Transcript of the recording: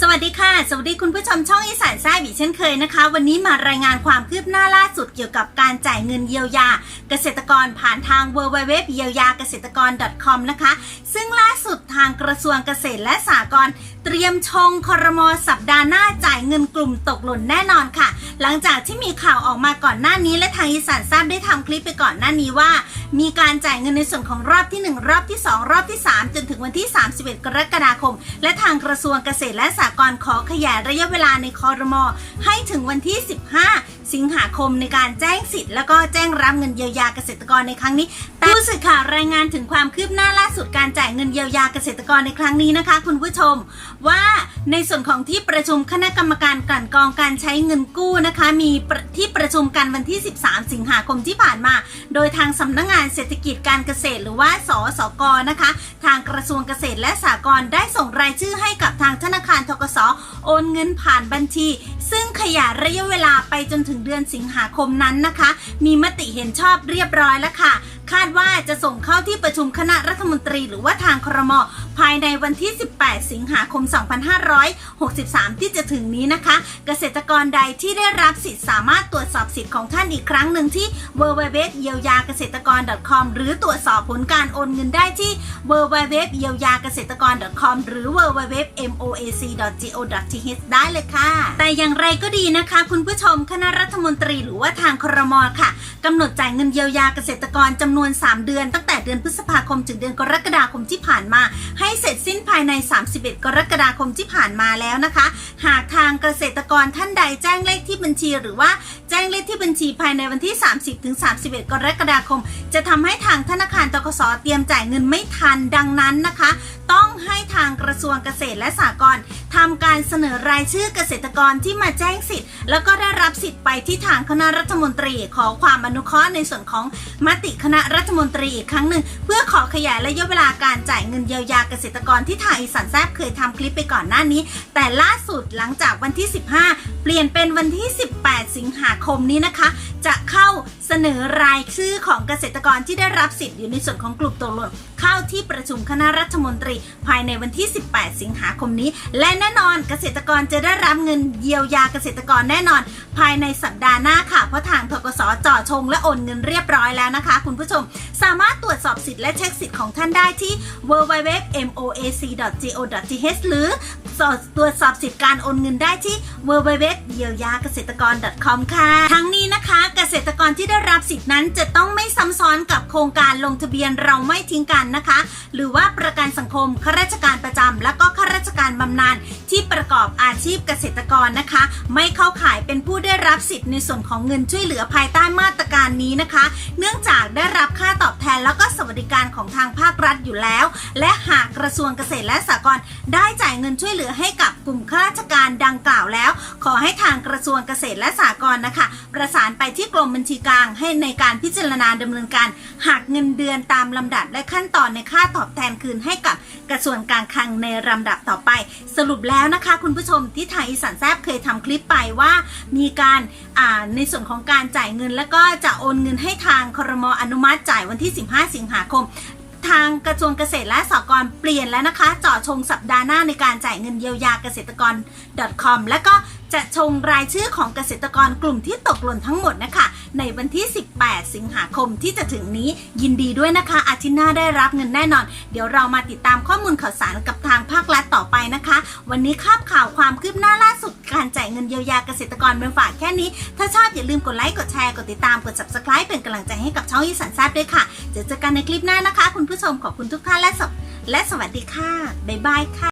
สวัสดีค่ะ สวัสดีคุณผู้ชมช่องอีสานแซ่บอีกเช่นเคยนะคะ วันนี้มารายงานความคืบหน้าล่าสุดเกี่ยวกับการจ่ายเงินเยียวยา เกษตรกรผ่านทาง w w w เยียวยาเกษตรกร .com นะคะ ซึ่งล่าสุดทางกระทรวงเกษตรและสหกรณ์เตรียมชงคอรมอสัปดาห์หน้าจ่ายเงินกลุ่มตกหล่นแน่นอนค่ะ หลังจากที่มีข่าวออกมาก่อนหน้านี้และทางอีสานทราบได้ทำคลิปไปก่อนหน้านี้ว่า มีการจ่ายเงินในส่วนของรอบที่ 1 รอบที่ 2 รอบที่ 3 จนถึงวันที่ 31 กรกฎาคม และทางกระทรวงเกษตรและสหกรณ์ขอขยายระยะเวลาในคอรมอให้ถึงวันที่ 15 สิงหาคมในการแจ้งสิทธิ์แล้วก็แจ้งรับเงินเยียวยาเกษตรกรในครั้งนี้ผู้สื่อข่าวรายงานถึงความคืบหน้าล่าสุดการจ่ายเงินเยียวยาเกษตรกรในครั้งนี้นะคะ คุณผู้ชมว่าในส่วนของที่ประชุมคณะกรรมการกลั่นกรองการใช้เงินกู้นะคะ มีที่ประชุมกันวันที่ 13 สิงหาคมที่ผ่านมา โดยทางสำนักงานเศรษฐกิจการเกษตรหรือว่าสสกนะคะทางกระทรวงเกษตรและสหกรณ์ได้ส่งรายชื่อให้กับทางธนาคารทกสโอนเงินผ่านบัญชี ซึ่งขยายระยะเวลาไปจนถึงเดือนสิงหาคมนั้นนะคะ มีมติเห็นชอบเรียบร้อยแล้วค่ะ คาดว่าจะส่งเข้าที่ประชุมคณะรัฐมนตรีหรือว่าทางครมภายในวันที่ 18 สิงหาคม 2563 ที่จะถึงนี้นะคะ เกษตรกรใดที่ได้รับสิทธิ์สามารถตรวจสอบสิทธิ์ของท่านอีกครั้งหนึ่งที่ www เยียวยาเกษตรกร .com หรือตรวจสอบผลการโอนเงินได้ที่ www เยียวยาเกษตรกร .com หรือ www moac.go.th ได้เลยค่ะ แต่อย่างไรก็ดีนะคะ คุณผู้ชมคณะรัฐมนตรีหรือว่าทางครมค่ะ กำหนดจ่ายเงินเยียวยาเกษตรกรจำนวน 3 เดือน ตั้งแต่เดือนพฤษภาคมถึงเดือนกรกฎาคมที่ผ่านมา ให้เสร็จสิ้นภายใน 31 กรกฎาคมที่ผ่านมาแล้วนะคะ หากทางเกษตรกรท่านใดแจ้งเลขที่บัญชี หรือว่าแจ้งเลขที่บัญชีภายในวันที่ 30ถึง31 กรกฎาคม จะทำให้ทางธนาคารตกสเตรียมจ่ายเงินไม่ทันดังนั้นนะคะ ต้องให้ทางกระทรวงเกษตรและสหกรณ์ ทำการเสนอรายชื่อเกษตรกรที่มาแจ้งสิทธิ์ แล้วก็ได้รับสิทธิ์ไปที่ทางคณะรัฐมนตรี ขอความอนุเคราะห์ในส่วนของมติคณะรัฐมนตรีอีกครั้งหนึ่ง เพื่อขอขยายระยะเวลาการจ่ายเงินเยียวยาเกษตรกรที่ทางอีสานแซบเคยทำคลิปไปก่อนหน้านี้ แต่ล่าสุดหลังจากวันที่ 15 เปลี่ยนเป็นวันที่ 18 สิงหาคมนี้นะคะ จะเข้าเสนอรายชื่อของเกษตรกรที่ได้รับสิทธิ์อยู่ในส่วนของกลุ่มตัวหล่นเข้าที่ประชุมคณะรัฐมนตรี ภายในวันที่ 18 สิงหาคมนี้และแน่นอน เกษตรกรจะได้รับเงินเยียวยาเกษตรกรแน่นอน ภายในสัปดาห์หน้าค่ะ เพราะทางทกสจ่อชงและโอนเงินเรียบร้อยแล้วนะคะ คุณผู้ชม สามารถตรวจสอบสิทธิ์และเช็คสิทธิ์ของท่านได้ที่ www.moac.go.th หรือตรวจสอบสิทธิ์การโอนเงินได้ที่ www เยียวยาเกษตรกร .com ค่ะทั้ง นะคะ เกษตรกรที่ได้รับสิทธิ์นั้นจะต้องไม่ซ้ำซ้อนกับโครงการลงทะเบียนเราไม่ทิ้งกันนะคะ หรือว่าประกันสังคมข้าราชการประจำและก็ข้าราชการบำนาญที่ประกอบอาชีพเกษตรกรนะคะ ไม่เข้าข่ายเป็นผู้ได้รับสิทธิ์ในส่วนของเงินช่วยเหลือภายใต้มาตรการนี้นะคะ เนื่องจากได้รับค่าตอบแทนแล้วก็สวัสดิการของทางภาครัฐอยู่แล้ว และหากกระทรวงเกษตรและสหกรณ์ได้จ่ายเงินช่วยเหลือให้กับกลุ่มข้าราชการดังกล่าวแล้ว ขอให้ทางกระทรวงเกษตรและสหกรณ์นะคะ ประสานไปที่กรมบัญชีกลาง ให้ในการพิจารณาดำเนินการหักเงินเดือนตามลำดับและขั้นตอนในค่าตอบแทนคืนให้กับกระทรวงการคลังในลำดับต่อไป สรุปแล้วนะคะ คุณผู้ชมที่ไทยอีสานแซบเคยทำคลิปไปว่ามีการในส่วนของการจ่ายเงิน แล้วก็จะโอนเงินให้ทางครมอนุมัติจ่ายวันที่ 15 สิงหาคม ทางกระทรวงเกษตรและสหกรณ์เปลี่ยนแล้วนะคะเจาะชงสัปดาห์หน้าในการจ่ายเงินเยียวยาเกษตรกร .com และก็จะชงรายชื่อของเกษตรกรกลุ่มที่ตกหล่นทั้งหมดนะคะ ในวันที่ 18 สิงหาคมที่จะถึงนี้ยินดีด้วยนะคะ อาทิตย์หน้าได้รับเงินแน่นอน เดี๋ยวเรามาติดตามข้อมูลข่าวสารกับทางภาครัฐต่อไปนะคะ วันนี้คาบข่าวความคืบหน้าล่าสุด การจ่ายเงินเยียวยาเกษตรกรมาฝากแค่นี้ ถ้าชอบอย่าลืมกดไลค์กดแชร์กดติดตามกด subscribe เป็นกำลังใจให้กับช่องอีสานแซบด้วยค่ะเจอเจอกันในคลิปหน้านะคะ คุณผู้ชมขอบคุณทุกท่านและสและสวัสดีค่ะบ๊ายบายค่ะ